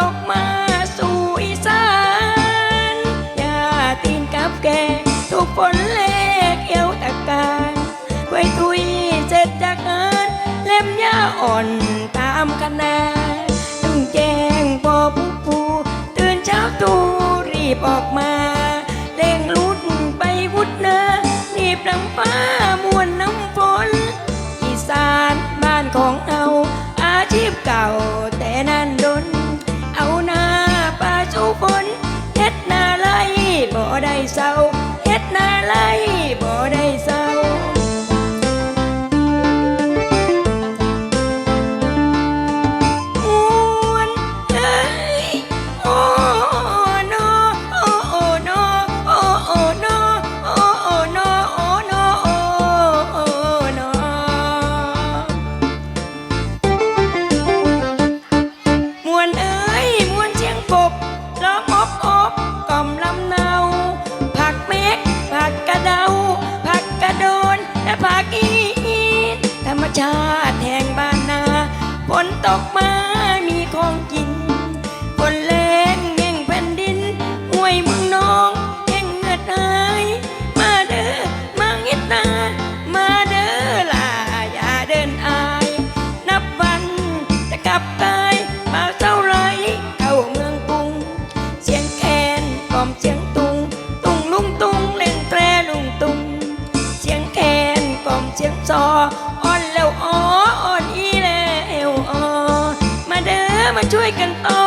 ตกมาสู่อีสานยาตีนกับแกทุกฝนเล็กเอวตะการไว้ทุยเสร็จจากงานเล่มยาอ่อนตามขนาดตึงแจ้งพอผู้ผู้ตื่นเช้าตูรีบออกมาเล่งลุดไปวุดนารีลังฟ้า แท่งบ้านนาฝนตกมามีของกิน my toy can own.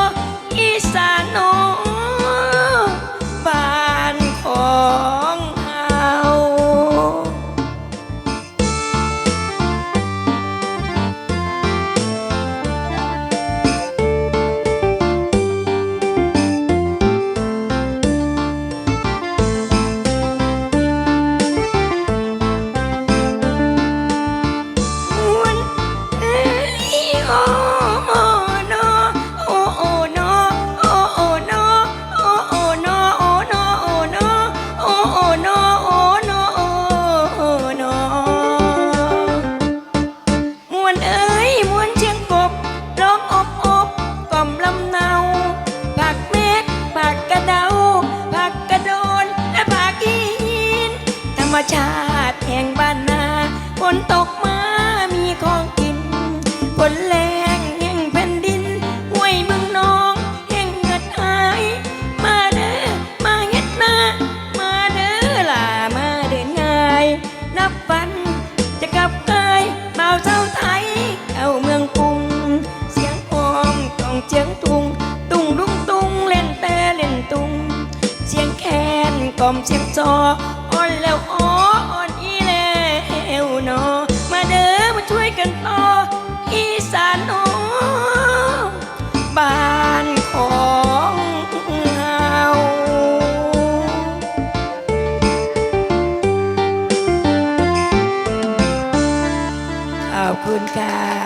มชาติแห่งบ้านนาฝนตกมามีของกินฝนแรงแห่งแผ่นดินห้วยบึงน้องแห่งเงิดหาย มาเด้อมาเฮ็ดมามาเด้อล่ะมาเดินง่าย นับวันจะกลับกายเบาเจ้าไทยเข้าเมืองกรุง เสียงพอมกองเจียงทุง ตุงลุงตุงเล่นเตะเล่นตุง เสียงแคนกล่อมเสียงจอ ล้วโอ้อนอีแล้วเนอมาเด้อมาช่วยกันต่ออีสานโอ้บ้านของเฮาขอบคุณค่ะ